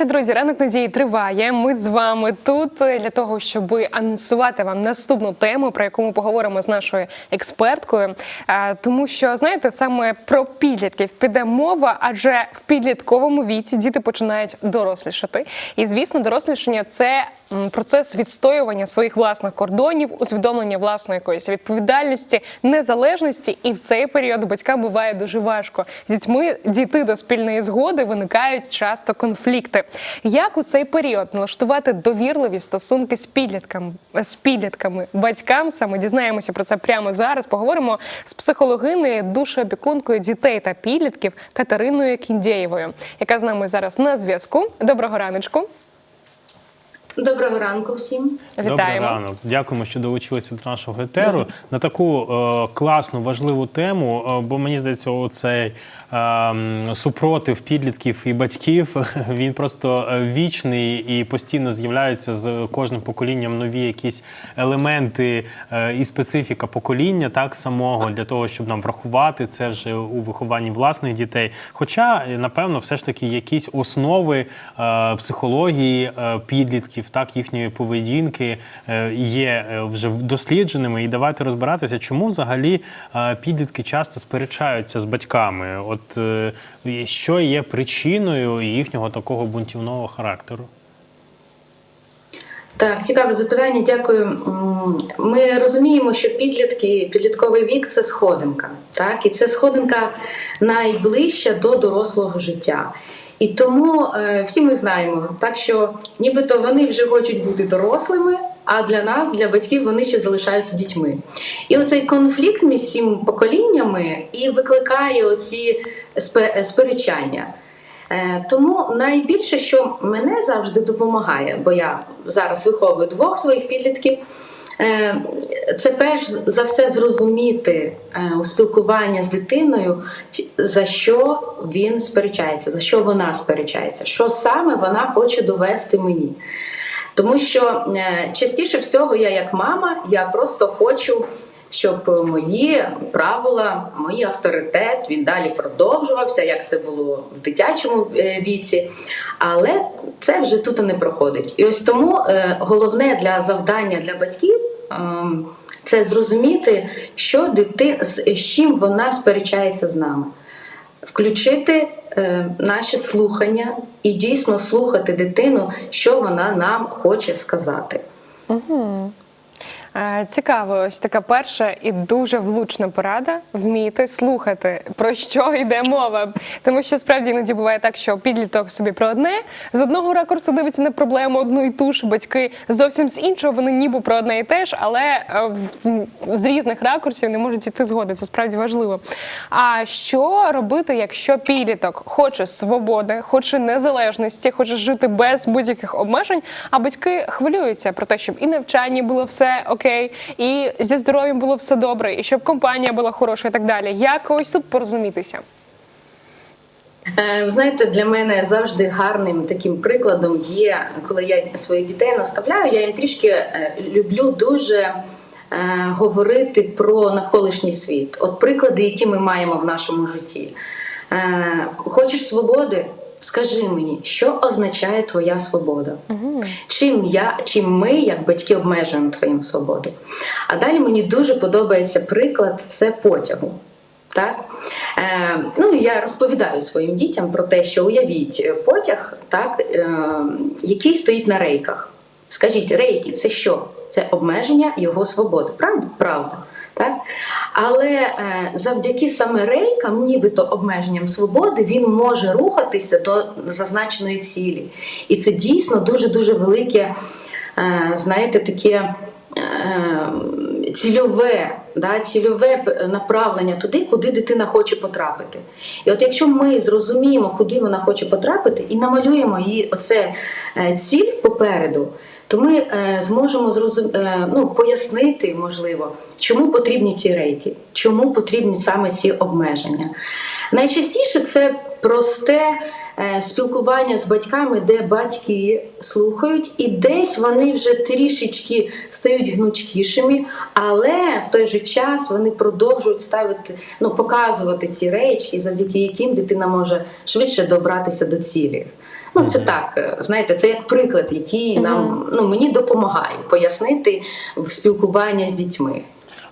Ну друзі, ранок надії триває. Ми з вами тут для того, щоб анонсувати вам наступну тему, про яку ми поговоримо з нашою експерткою. Тому що знаєте, саме про підлітків піде мова, адже в підлітковому віці діти починають дорослішати. І звісно, дорослішання це процес відстоювання своїх власних кордонів, усвідомлення власної якоїсь відповідальності, незалежності. І в цей період батькам буває дуже важко з дітьми дійти до спільної згоди. Виникають часто конфлікти. Як у цей період налаштувати довірливі стосунки з підлітками з підлітками, батькам? Саме дізнаємося про це прямо зараз. Поговоримо з психологиною, душеопікункою дітей та підлітків Катериною Кіндєєвою, яка з нами зараз на зв'язку. Доброго раночку. Доброго ранку всім. Вітаємо. Добрий ранок. Дякуємо, що долучилися до нашого етеру на таку е, класну важливу тему. е, бо мені здається, оцей супротив підлітків і батьків він просто е, вічний і постійно з'являються з кожним поколінням нові якісь елементи е, і специфіка покоління, так самого для того, щоб нам врахувати це вже у вихованні власних дітей. Хоча, е, напевно, все ж таки якісь основи психології підлітків, так їхньої поведінки є вже дослідженими. І давайте розбиратися, чому взагалі підлітки часто сперечаються з батьками. От е, і що є причиною їхнього такого бунтівного характеру? Так, цікаве запитання. Дякую. Ми розуміємо, що підлітки, підлітковий вік це сходинка, так і це сходинка найближча до дорослого життя. І тому е, всі ми знаємо, так що нібито вони вже хочуть бути дорослими, а для нас, для батьків, вони ще залишаються дітьми. І оцей конфлікт між цими поколіннями і викликає оці сперечання. Е, Тому найбільше, що мене завжди допомагає, бо я зараз виховую двох своїх підлітків. е, Це перш за все зрозуміти е, у спілкуванні з дитиною, за що він сперечається, за що вона сперечається, що саме вона хоче довести мені. Тому що е, частіше всього я, як мама, я просто хочу, щоб мої правила, мій авторитет він далі продовжувався, як це було в дитячому е, віці. Але це вже тут і не проходить. І ось тому е, головне для завдання для батьків. ем, Це зрозуміти, що дити, з з чим вона сперечається з нами включити е, наші слухання і дійсно слухати дитину, що вона нам хоче сказати. Е, Цікаво, ось така перша і дуже влучна порада вміти слухати, про що йде мова. Тому що справді іноді буває так, що підліток собі про одне з одного ракурсу дивиться на проблему одну і ту ж, батьки зовсім з іншого, вони ніби про одне і те ж, але е, з різних ракурсів не можуть іти згоди. Це справді важливо. А що робити, якщо підліток хоче свободи, хоче незалежності, хоче жити без будь-яких обмежень, а батьки хвилюються про те, щоб і навчання було все окей, і зі здоров'ям було все добре, і щоб компанія була хороша, і так далі. Як ось тут порозумітися? Е, Ви знаєте, для мене завжди гарним таким прикладом є, коли я своїх дітей наставляю, я їм трішки е, люблю дуже е, говорити про навколишній світ. От приклади, які ми маємо в нашому житті. Хочеш свободи? Скажи мені, що означає твоя свобода? Чим я, чим ми, як батьки, обмежуємо твою свободу? А далі мені дуже подобається приклад це потягу. Так? Е, ну, я розповідаю своїм дітям про те, що уявіть е, потяг, так, е, який стоїть на рейках. Скажіть, рейки це що? Це обмеження його свободи. Правда? Правда. Так? Але е, завдяки саме рейкам, нібито обмеженням свободи, він може рухатися до зазначеної цілі. І це дійсно дуже-дуже велике, е, знаєте, таке. Е, цільове, да, цільове направлення туди, куди дитина хоче потрапити. І от якщо ми зрозуміємо, куди вона хоче потрапити, і намалюємо їй оце е, ціль попереду, то ми е, зможемо зрозум... е, ну, пояснити, можливо, чому потрібні ці рейки, чому потрібні саме ці обмеження. Найчастіше це просте е, спілкування з батьками, де батьки слухають, і десь вони вже трішечки стають гнучкішими, але в той же час вони продовжують ставити, ну показувати ці речі, завдяки яким дитина може швидше добратися до цілі. Ну, це так, е, знаєте, це як приклад, який нам ну мені допомагає пояснити в спілкуванні з дітьми.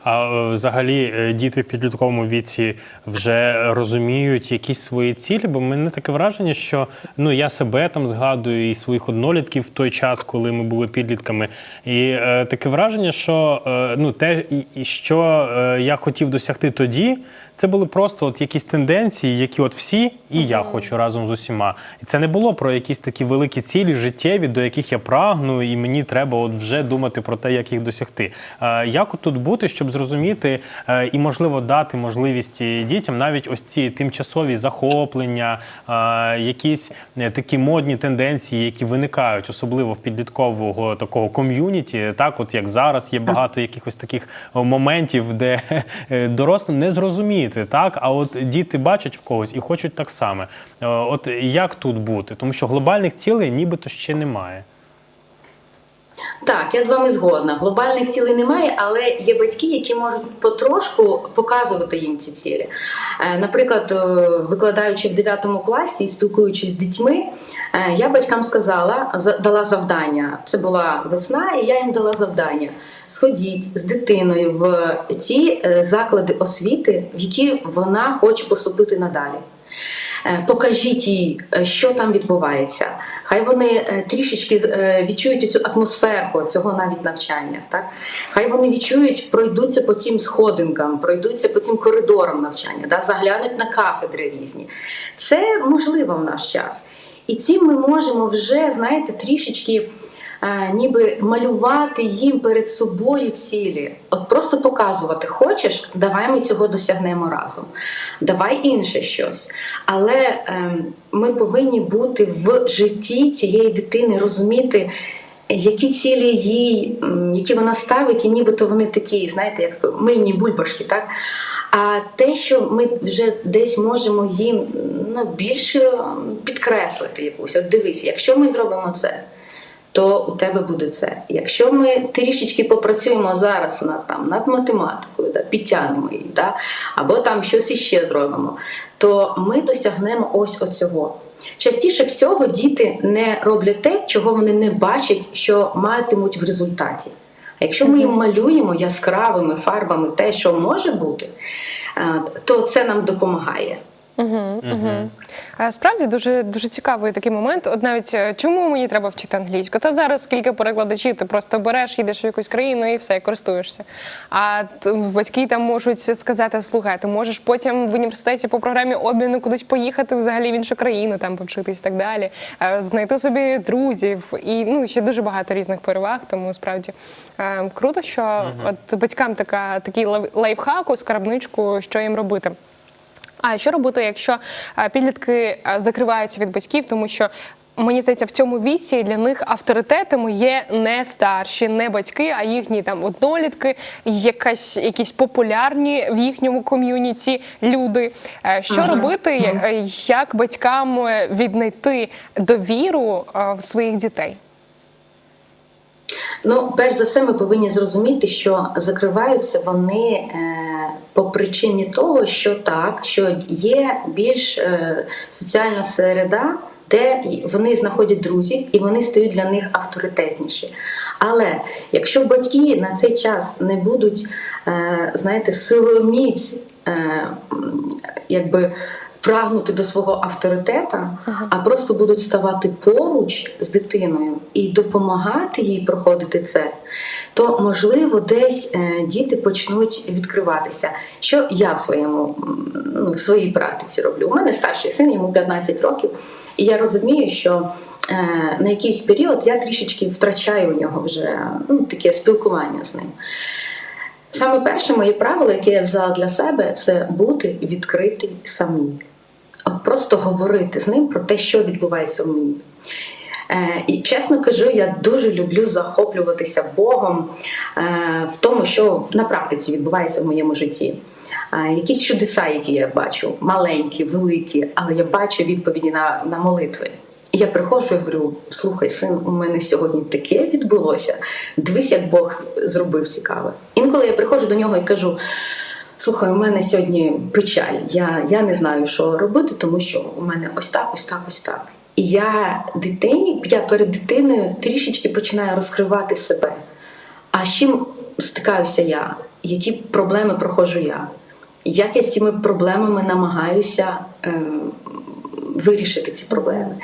А е, взагалі е, діти в підлітковому віці вже розуміють якісь свої цілі, бо мене таке враження, що ну я себе там згадую і своїх однолітків в той час, коли ми були підлітками. І е, таке враження, що е, ну те, що е, я хотів досягти тоді, це були просто от якісь тенденції, які от всі, і я хочу разом з усіма. І це не було про якісь такі великі цілі життєві, до яких я прагну, і мені треба от вже думати про те, як їх досягти. Е, Як тут бути, щоб зрозуміти е, і можливо дати можливість дітям навіть ось ці тимчасові захоплення, е, якісь е, такі модні тенденції, які виникають, особливо в підліткового такого ком'юніті, так от як зараз є багато якихось таких е, моментів, де е, дорослим не зрозуміти, так а от діти бачать в когось і хочуть так само. Е, От як тут бути? Тому що глобальних цілей нібито ще немає. Так, я з вами згодна. Глобальних цілей немає, але є батьки, які можуть потрошку показувати їм ці цілі. Е, Наприклад, е, викладаючи в 9 класі і спілкуючись з дітьми, е, я батькам сказала, за- дала завдання. Це була весна, і я їм дала завдання. Сходіть з дитиною в ті заклади освіти, в які вона хоче поступити надалі. Е, Покажіть їй, е, що там відбувається. Хай вони е, трішечки відчують цю атмосферку цього навіть навчання. Так? Хай вони відчують, пройдуться по цим сходинкам, пройдуться по цим коридорам навчання, да? заглянуть на кафедри різні. Це можливо в наш час. І цим ми можемо вже, знаєте, трішечки. Е, Ніби малювати їм перед собою цілі, от просто показувати, хочеш, давай ми цього досягнемо разом. Давай інше щось. Але ем, ми повинні бути в житті цієї дитини, розуміти, які цілі їй, які вона ставить, і нібито вони такі, знаєте, як мильні бульбашки, так? А те, що ми вже десь можемо їм ну, більше підкреслити якусь. От дивись, якщо ми зробимо це, то у тебе буде це. Якщо ми трішечки попрацюємо зараз над там над математикою, да, підтягнемо її, да, або там щось іще зробимо, то ми досягнемо ось оцього. Частіше всього діти не роблять те, чого вони не бачать, що матимуть в результаті. А якщо ми їм малюємо яскравими фарбами те, що може бути, е, то це нам допомагає. Угу, угу. Справді дуже дуже цікавий такий момент. От навіть е, чому мені треба вчити англійську? Та зараз скільки перекладачів, ти просто береш, їдеш в якусь країну і все, і користуєшся. А батьки там можуть сказати: слухай, ти можеш потім в університеті по програмі обміну кудись поїхати взагалі в іншу країну, там повчитись і так далі, е, знайти собі друзів і ну ще дуже багато різних переваг. Тому справді е, круто, що от батькам така такий лайф- лайфхак у скарбничку, що їм робити. А що робити, якщо е, підлітки е, закриваються від батьків, тому що мені здається, в цьому віці для них авторитетами є не старші, не батьки, а їхні там однолітки, якась якісь популярні в їхньому ком'юніті люди. Е, Що робити, е, як батькам віднайти довіру в своїх дітей? Ну, перш за все, ми повинні зрозуміти, що закриваються вони е, по причині того, що так, що є більш е, соціальна середа, де вони знаходять друзів і вони стають для них авторитетніші. Але якщо батьки на цей час не будуть, е, знаєте, силоміць, якби. Прагнути до свого авторитета, а просто будуть ставати поруч з дитиною і допомагати їй проходити це, то можливо десь е, діти почнуть відкриватися. Що я в своєму ну, в своїй практиці роблю? У мене старший син, йому 15 років, і я розумію, що е, на якийсь період я трішечки втрачаю у нього вже ну, таке спілкування з ним. Саме перше моє правило, яке я взяла для себе, це бути відкритий самій. Просто говорити з ним про те, що відбувається в мені. Е, і чесно кажу, я дуже люблю захоплюватися Богом е, в тому, що на практиці відбувається в моєму житті. Е, якісь чудеса, які я бачу, маленькі, великі, але я бачу відповіді на, на молитви. І я приходжу і говорю: слухай, син, у мене сьогодні таке відбулося. Дивись, як Бог зробив цікаве. Інколи я приходжу до нього і кажу: слухай, у мене сьогодні печаль. Я, я не знаю, що робити, тому що у мене ось так, ось так, ось так. І я дитині, я перед дитиною трішечки починаю розкривати себе. А з чим стикаюся я? Які проблеми проходжу я? Як я з цими проблемами намагаюся е, вирішити ці проблеми?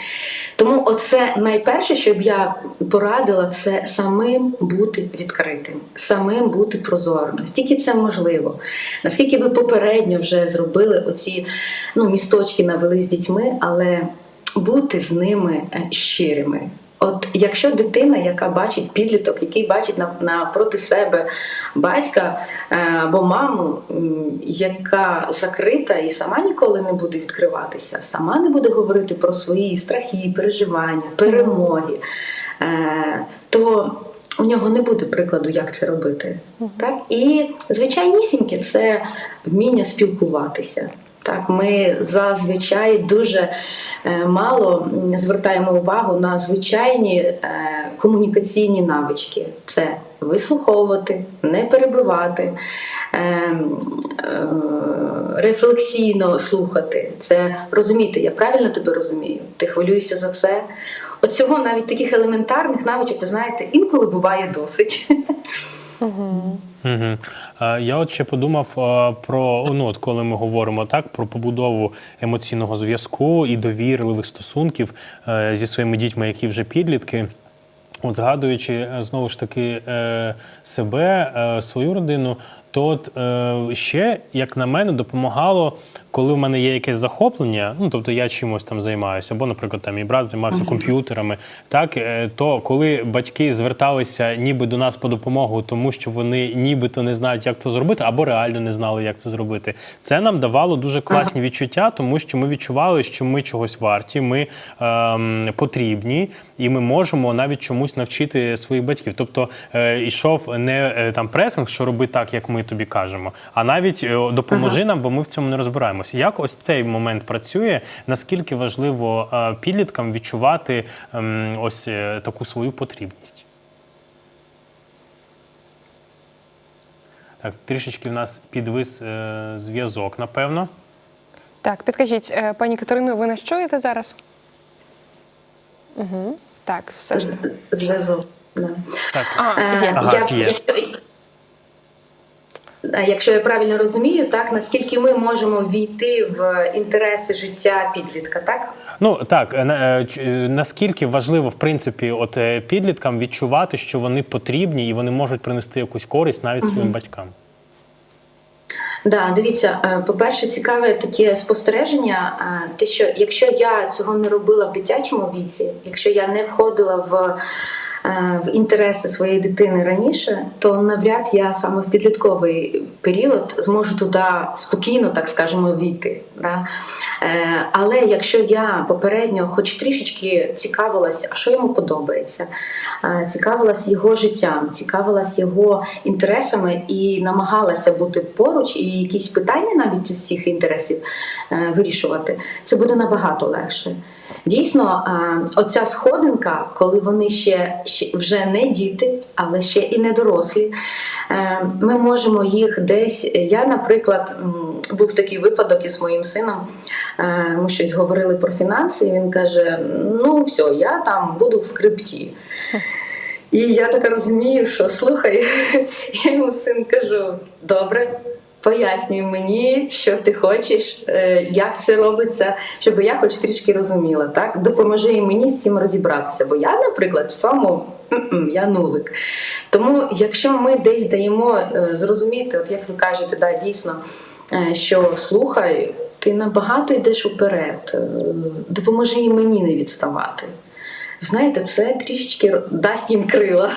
Тому оце найперше, що б я порадила, це самим бути відкритим, самим бути прозорим. Наскільки це можливо? Наскільки ви попередньо вже зробили оці ну, місточки навели з дітьми, але бути з ними е, щирими. От якщо дитина, яка бачить підліток, який бачить на- напроти себе батька е, або маму, яка закрита і сама ніколи не буде відкриватися, сама не буде говорити про свої страхи, переживання, перемоги, е, то у нього не буде прикладу, як це робити. Так? І звичайнісіньке це вміння спілкуватися. Так, ми зазвичай дуже е, мало звертаємо увагу на звичайні е, комунікаційні навички: це вислуховувати, не перебивати, е, рефлексійно слухати. Це розуміти, я правильно тебе розумію, ти хвилюєшся за це. От цього навіть таких елементарних навичок, ви знаєте, інколи буває досить. Угу. Я от ще подумав про ну, от коли ми говоримо так про побудову емоційного зв'язку і довірливих стосунків е, зі своїми дітьми, які вже підлітки. От згадуючи е, знову ж таки е, себе, свою родину, то от ще, як на мене, допомагало, коли в мене є якесь захоплення, ну тобто я чимось там займаюся, або, наприклад, там мій брат займався комп'ютерами. Так, е, то коли батьки зверталися ніби до нас по допомогу, тому що вони нібито не знають, як це зробити, або реально не знали, як це зробити. Це нам давало дуже класні відчуття, тому що ми відчували, що ми чогось варті, ми ем, потрібні, і ми можемо навіть чомусь навчити своїх батьків. Тобто е, йшов не е, там пресинг, що роби так, як ми тобі кажемо, а навіть е, допоможи нам, бо ми в цьому не розбираємося. Як ось цей момент працює? Наскільки важливо е, підліткам відчувати ем, ось е, таку свою потрібність? Так, трішечки в нас підвис е, зв'язок, напевно. Так, підкажіть, е, пані Катерино, ви нас чуєте зараз? Угу. Так, все ж. Зв'язок. Да. Так. А, є. Ага, я- є. Е, якщо я правильно розумію, так наскільки ми можемо війти в інтереси життя підлітка, так? Ну так е, е, е, наскільки важливо в принципі, от е, підліткам відчувати, що вони потрібні і вони можуть принести якусь користь навіть своїм батькам. Да, дивіться, е, по-перше, цікаве таке спостереження. е, Те, що якщо я цього не робила в дитячому віці, якщо я не входила в, е, в інтереси своєї дитини раніше, то навряд я саме в підлітковий період зможу туди спокійно, так скажемо, війти. Да? Е, Але якщо я попередньо, хоч трішечки цікавилась, а що йому подобається, е, цікавилась його життям, цікавилась його інтересами і намагалася бути поруч, і якісь питання навіть цих інтересів е, вирішувати, це буде набагато легше. Дійсно, е, оця сходинка, коли вони ще, ще вже не діти, але ще і не дорослі, е, ми можемо їх десь. Я, наприклад, був такий випадок із моїм сином. Е, Ми щось говорили про фінанси, і він каже: Ну, все, я там буду в крипті. І я так розумію, що слухай, я йому син кажу: добре, пояснюй мені, що ти хочеш, е, як це робиться, щоб я хоч трішки розуміла. Так, допоможи і мені з цим розібратися. Бо я, наприклад, в цьому я нулик. Тому, якщо ми десь даємо е, зрозуміти, от як ви кажете, да, дійсно, що слухай, ти набагато йдеш уперед, е, допоможи і мені не відставати. Знаєте, це трішечки дасть їм крила.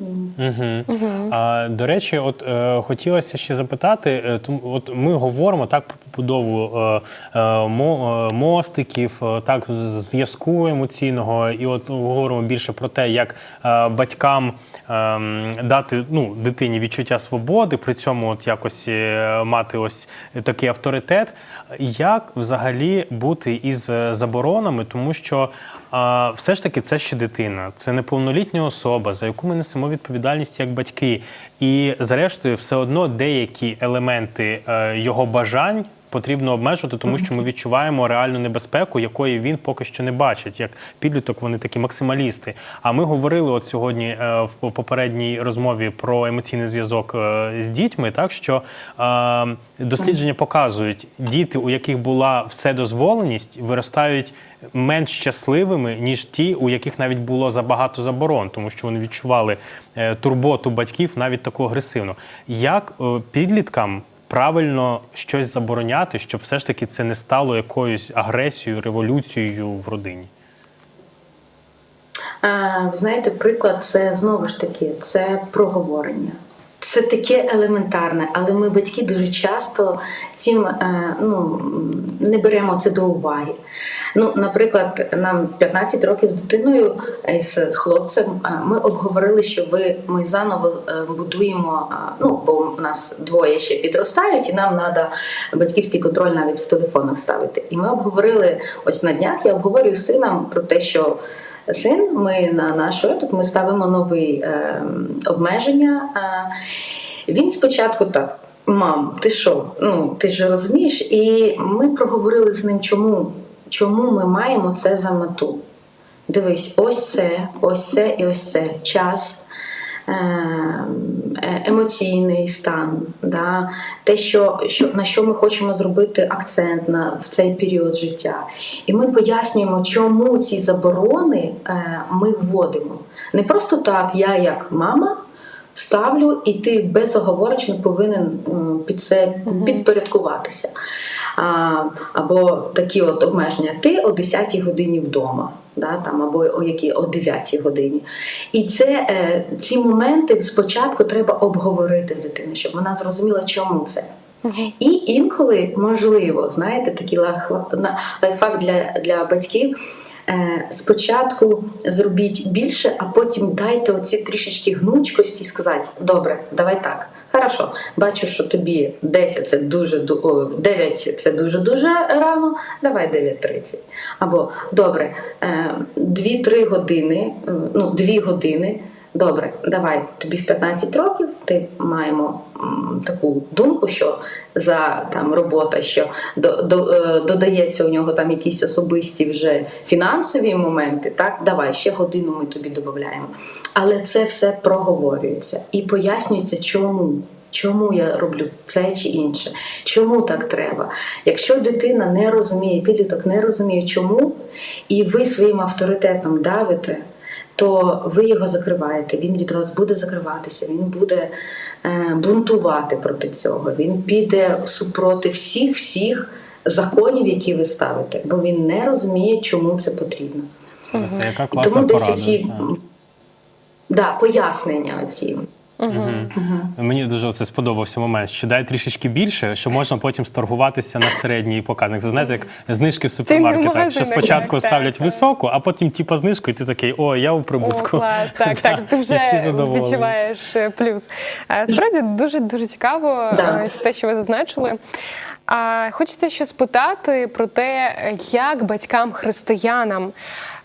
Угу. А, до речі, от е, хотілося ще запитати: е, от ми говоримо так про побудову е, е, е, мостиків, е, так зв'язку емоційного, і от говоримо більше про те, як е, батькам е, дати ну, дитині відчуття свободи, при цьому от якось е, мати ось такий авторитет. Як взагалі бути із е, заборонами, тому що а, все ж таки це ще дитина, це неповнолітня особа, за яку ми несемо відповідальність як батьки. І зрештою, все одно деякі елементи е, його бажань. Потрібно обмежувати, тому що ми відчуваємо реальну небезпеку, якої він поки що не бачить. Як підліток, вони такі максималісти. А ми говорили от сьогодні е, в попередній розмові про емоційний зв'язок е, з дітьми, так що е, дослідження показують, діти, у яких була вседозволеність, виростають менш щасливими, ніж ті, у яких навіть було забагато заборон, тому що вони відчували турботу батьків навіть таку агресивну. Як підліткам правильно щось забороняти, щоб все ж таки це не стало якоюсь агресією, революцією в родині? Ви знаєте, приклад це знову ж таки це проговорення. Це таке елементарне, але ми, батьки, дуже часто цим е, ну, не беремо це до уваги. Ну, наприклад, нам в 15 років з дитиною е, з хлопцем е, ми обговорили, що ви ми заново е, будуємо. Ну, бо у нас двоє ще підростають, і нам треба батьківський контроль навіть в телефонах ставити. І ми обговорили ось на днях. Я обговорюю з сином про те, що син, ми на нашу тут ми ставимо нові е, обмеження. Е, він спочатку так. Мам, ти що? Ну ти ж розумієш? І ми проговорили з ним, чому, чому ми маємо це за мету. Дивись, ось це, ось це і ось це час, е, е, емоційний стан, да? те, що, що, на що ми хочемо зробити акцент на, в цей період життя. І ми пояснюємо, чому ці заборони е, ми вводимо. Не просто так, я як мама. Ставлю, і ти безоговорочно повинен під це підпорядкуватися. Або такі от обмеження. Ти о 10 годині вдома, да, там, або о якій о 9 годині. І це, е, ці моменти спочатку треба обговорити з дитиною, щоб вона зрозуміла, чому це. І інколи можливо, знаєте, такий лайф- лайфхак для, для батьків. Е, Спочатку зробіть більше, а потім дайте оці трішечки гнучкості і сказати: добре, давай так. Хорошо, бачу, що тобі 10 це дуже 9 це дуже дуже рано. Давай 9.30. Або добре, е, 2-3 години, е, ну 2 години. Добре, давай тобі в 15 років. Ти маємо м, таку думку, що за там робота, що до, до, е, додається у нього там якісь особисті вже фінансові моменти. Так, давай ще годину ми тобі додаємо. Але це все проговорюється і пояснюється, чому. Чому я роблю це чи інше? Чому так треба? Якщо дитина не розуміє, підліток не розуміє, чому, і ви своїм авторитетом давите, то ви його закриваєте. Він від вас буде закриватися, він буде е, бунтувати проти цього. Він піде супроти всіх всіх законів, які ви ставите, бо він не розуміє, чому це потрібно. Яка класна тому десь ці да, пояснення оці. Мгм. Мені дуже це сподобався момент, що дай трішечки більше, що можна потім сторгуватися на середній показник. Це знаєте, як знижки в супермаркетах, що спочатку так, ставлять так. високу, а потім типа знижку, і ти такий, о, я у прибутку. О, клас, так, так. Ти вже відчуваєш е, плюс. Е, Справді дуже дуже цікаво Да. е, те, що ви зазначили. А хочеться ще спитати про те, як батькам-християнам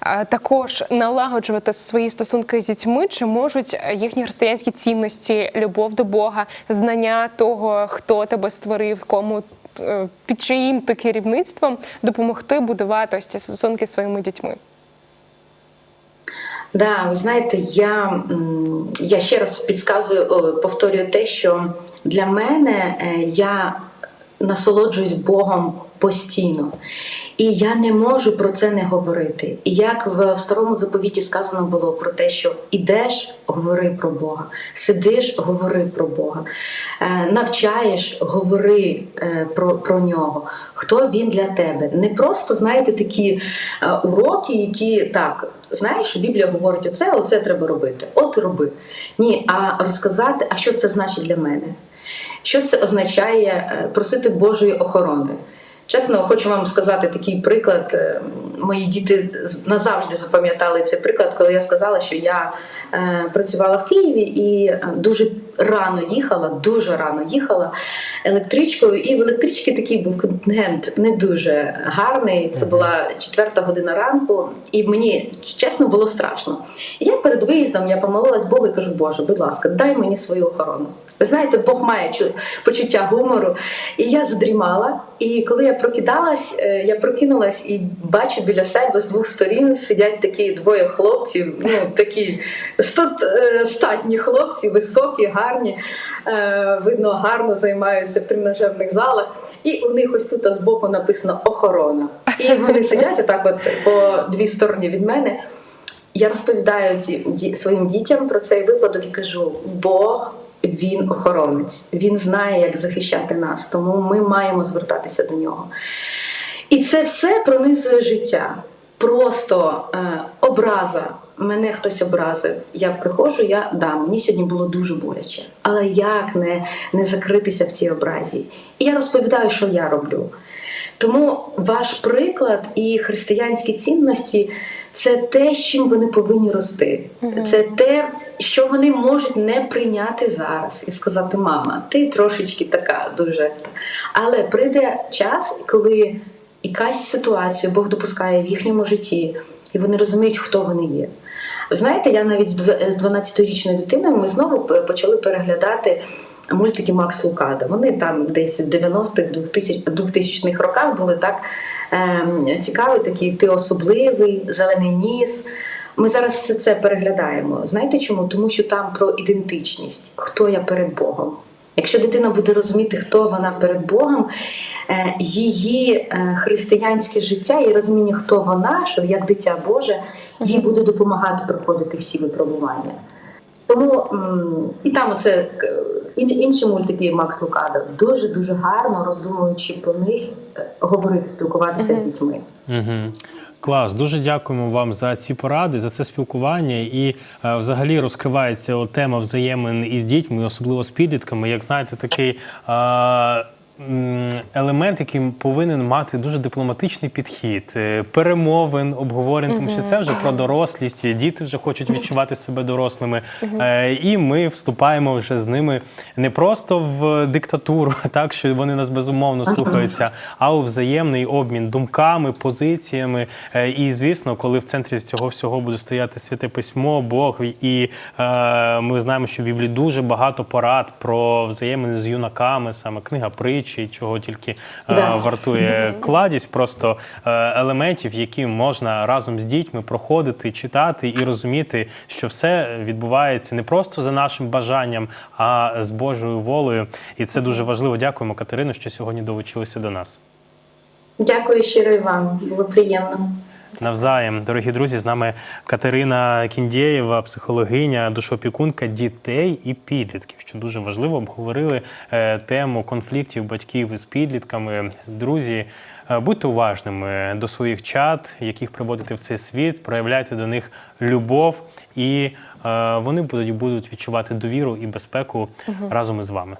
е, також налагоджувати свої стосунки з дітьми, чи можуть їхні християнські цінності, любов до Бога, знання того, хто тебе створив, кому е, під чиїм ти керівництвом допомогти будувати ось ці стосунки зі своїми дітьми. Да, ви знаєте, я, я ще раз підказую, повторюю те, що для мене е, я насолоджуюсь Богом постійно. І я не можу про це не говорити. І як в старому заповіті сказано було про те, що ідеш, говори про Бога, сидиш, говори про Бога, е, навчаєш, говори е, про, про нього. Хто він для тебе? Не просто знаєте такі е, уроки, які так. Знаєш, Біблія говорить оце, оце треба робити. От роби. Ні, а розказати, а що це значить для мене? Що це означає е, просити Божої охорони? Чесно, хочу вам сказати такий приклад. Е, Мої діти назавжди запам'ятали цей приклад, коли я сказала, що я працювала в Києві і е, дуже рано їхала, дуже рано їхала електричкою. І в електричці такий був контингент не дуже гарний. Це була четверта година ранку, і мені чесно було страшно. І я перед виїздом я помолилась Богу і кажу, Боже, будь ласка, дай мені свою охорону. Ви знаєте, Бог має чу- почуття гумору. І я задрімала. І коли я прокидалась, е, я прокинулась і бачу біля себе з двох сторін сидять такі двоє хлопців, ну такі е, статні хлопці, високі, гарні, е, видно, гарно займаються в тренажерних залах. І у них ось тут збоку написано охорона. І вони сидять отак, от по дві сторони від мене. Я розповідаю своїм дітям про цей випадок і кажу: Бог. Він охоронець, він знає, як захищати нас, тому ми маємо звертатися до нього. І це все пронизує життя. Просто е, образа. Мене хтось образив. Я приходжу, я да, мені сьогодні було дуже боляче. Але як не, не закритися в цій образі? І я розповідаю, що я роблю. Тому ваш приклад і християнські цінності це те, з чим вони повинні рости. Це те, що вони можуть не прийняти зараз і сказати: мама, ти трошечки така дуже. Але прийде час, коли якась ситуація Бог допускає в їхньому житті, і вони розуміють, хто вони є. Ви знаєте, я навіть з 12-річною дитиною ми знову почали переглядати мультики Макс Лукада. Вони там десь в 90-х, 2000 2000-х роках були так ем, цікаві, такі ти особливий, зелений ніс. Ми зараз все це переглядаємо. Знаєте чому? Тому що там про ідентичність, хто я перед Богом. Якщо дитина буде розуміти, хто вона перед Богом, е, її е, християнське життя і розуміння, хто вона, що як дитя Боже, їй буде допомагати проходити всі випробування. Тому і там оце е, інші мультики Макс Лукада дуже дуже гарно роздумуючи про них, е, говорити, спілкуватися з дітьми. Угу. Клас, дуже дякуємо вам за ці поради, за це спілкування. І е, взагалі розкривається от тема взаємин із дітьми, особливо з підлітками. Як знаєте, такий е, елемент, який повинен мати дуже дипломатичний підхід, е, перемовин, обговорень, тому що це вже про дорослість. Діти вже хочуть відчувати себе дорослими. Е, І ми вступаємо вже з ними не просто в диктатуру, так що вони нас безумовно слухаються, а у взаємний обмін думками, позиціями. Е, І звісно, коли в центрі цього всього буде стояти святе письмо, Бог, і ми знаємо, що в Біблії дуже багато порад про взаємини з юнаками, саме книга притчі, чого тільки е, Да. вартує кладість, просто е, елементів, які можна разом з дітьми проходити, читати і розуміти, що все відбувається не просто за нашим бажанням, а з Божою волею. І це дуже важливо. Дякуємо, Катерину, що сьогодні долучилися до нас. Дякую щиро і вам, було приємно. Навзаєм, дорогі друзі, з нами Катерина Кіндєєва, психологиня, душоопікунка дітей і підлітків, що дуже важливо обговорили е, тему конфліктів батьків із підлітками. Друзі, е, будьте уважними до своїх чат, яких приводите в цей світ, проявляйте до них любов, і е, вони будуть, будуть відчувати довіру і безпеку разом із вами.